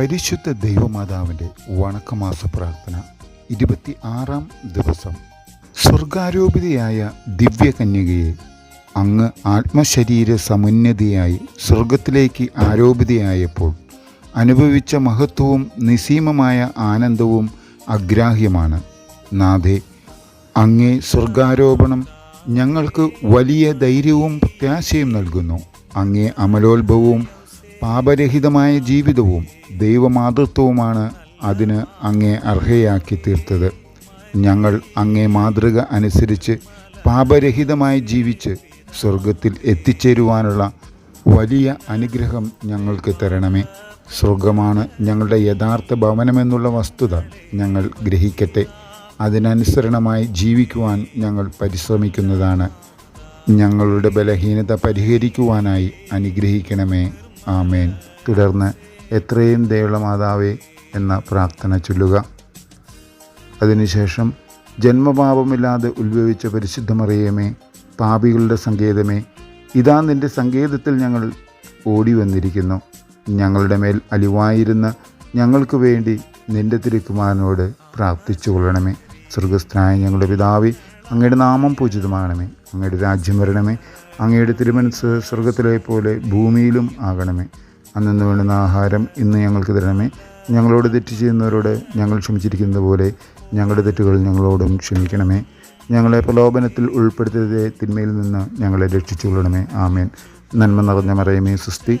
പരിശുദ്ധ ദൈവമാതാവിന്റെ വണക്കമാസ പ്രാർത്ഥന ഇരുപത്തി ആറാം ദിവസം. സ്വർഗാരോപിതയായ ദിവ്യകന്യകയെ അങ്ങ് ആത്മശരീര സമുന്നതിയായി സ്വർഗത്തിലേക്ക് ആരോപിതയായപ്പോൾ അനുഭവിച്ച മഹത്വവും നിസീമമായ ആനന്ദവും അഗ്രാഹ്യമാണ്. നാഥെ അങ്ങേ സ്വർഗാരോപണം ഞങ്ങൾക്ക് വലിയ ധൈര്യവും പ്രത്യാശയും നൽകുന്നു. അങ്ങേ അമലോത്ഭവവും പാപരഹിതമായ ജീവിതവും ദൈവമാതൃത്വവുമാണ് അതിന് അങ്ങേ അർഹയാക്കി തീർത്തത്. ഞങ്ങൾ അങ്ങേ മാതൃക അനുസരിച്ച് പാപരഹിതമായി ജീവിച്ച് സ്വർഗത്തിൽ എത്തിച്ചേരുവാനുള്ള വലിയ അനുഗ്രഹം ഞങ്ങൾക്ക് തരണമേ. സ്വർഗമാണ് ഞങ്ങളുടെ യഥാർത്ഥ ഭവനമെന്നുള്ള വസ്തുത ഞങ്ങൾ ഗ്രഹിക്കട്ടെ. അതിനനുസരണമായി ജീവിക്കുവാൻ ഞങ്ങൾ പരിശ്രമിക്കുന്നതാണ്. ഞങ്ങളുടെ ബലഹീനത പരിഹരിക്കുവാനായി അനുഗ്രഹിക്കണമേ. ആമേൻ. തുടർന്ന് എത്രയും ദയുള്ള മാതാവേ എന്ന പ്രാർത്ഥന ചൊല്ലുക. അതിനുശേഷം ജന്മപാപമില്ലാതെ ഉത്ഭവിച്ച പരിശുദ്ധമറിയമേ പാപികളുടെ സങ്കേതമേ ഇതാ നിന്റെ സങ്കേതത്തിൽ ഞങ്ങൾ ഓടി വന്നിരിക്കുന്നു ഞങ്ങളുടെ മേൽ അലിവായിരുന്ന ഞങ്ങൾക്ക് വേണ്ടി നിന്റെ തിരുക്കുമാരനോട് പ്രാർത്ഥിച്ചു കൊള്ളണമേ സ്വർഗസ്ഥനായ ഞങ്ങളുടെ പിതാവേ അങ്ങയുടെ നാമം പൂജിതമാകണമേ. അങ്ങയുടെ രാജ്യം വരണമേ. അങ്ങയുടെ തിരുമനസ് സ്വർഗത്തിലെ പോലെ ഭൂമിയിലും ആകണമേ. അന്നു വേണ്ടുന്ന ആഹാരം ഇന്ന് ഞങ്ങൾക്ക് തരണമേ. ഞങ്ങളോട് തെറ്റ് ചെയ്യുന്നവരോട് ഞങ്ങൾ ക്ഷമിച്ചിരിക്കുന്നത് പോലെ ഞങ്ങളുടെ തെറ്റുകൾ ഞങ്ങളോടും ക്ഷമിക്കണമേ. ഞങ്ങളെ പ്രലോഭനത്തിൽ ഉൾപ്പെടുത്തിയതേ തിന്മയിൽ നിന്ന് ഞങ്ങളെ രക്ഷിച്ചുകൊള്ളണമേ. ആമേൻ. നന്മ നിറഞ്ഞ മറയമേ സുസ്തി.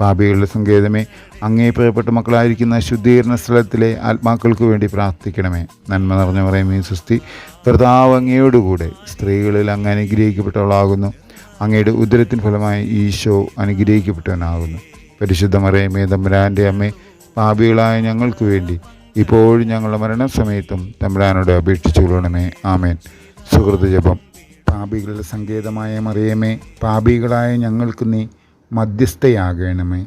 പാപികളുടെ സങ്കേതമേ അങ്ങേ പ്രിയപ്പെട്ട മക്കളായിരിക്കുന്ന ശുദ്ധീകരണ സ്ഥലത്തിലെ ആത്മാക്കൾക്ക് വേണ്ടി പ്രാർത്ഥിക്കണമേ. നന്മ നിറഞ്ഞ പറയുമേ സുസ്തി കർത്താവ് അങ്ങയോടുകൂടെ സ്ത്രീകളിൽ അങ്ങ് അനുഗ്രഹിക്കപ്പെട്ടവളാകുന്നു. അങ്ങയുടെ ഉദരത്തിന് ഫലമായി ഈശോ അനുഗ്രഹിക്കപ്പെട്ടവനാകുന്നു. പരിശുദ്ധ മറിയമേ തമ്പുരാന്റെ അമ്മേ പാപികളായ ഞങ്ങൾക്ക് വേണ്ടി ഇപ്പോഴും ഞങ്ങളുടെ മരണസമയത്തും തമ്പുരാനോട് അപേക്ഷിച്ചു കൊള്ളണമേ. ആമേൻ. സുഹൃത്ത് ജപം. പാപികളുടെ സങ്കേതമായ മറിയമേ പാപികളായ ഞങ്ങൾക്ക് നീ മധ്യസ്ഥയാകണമേ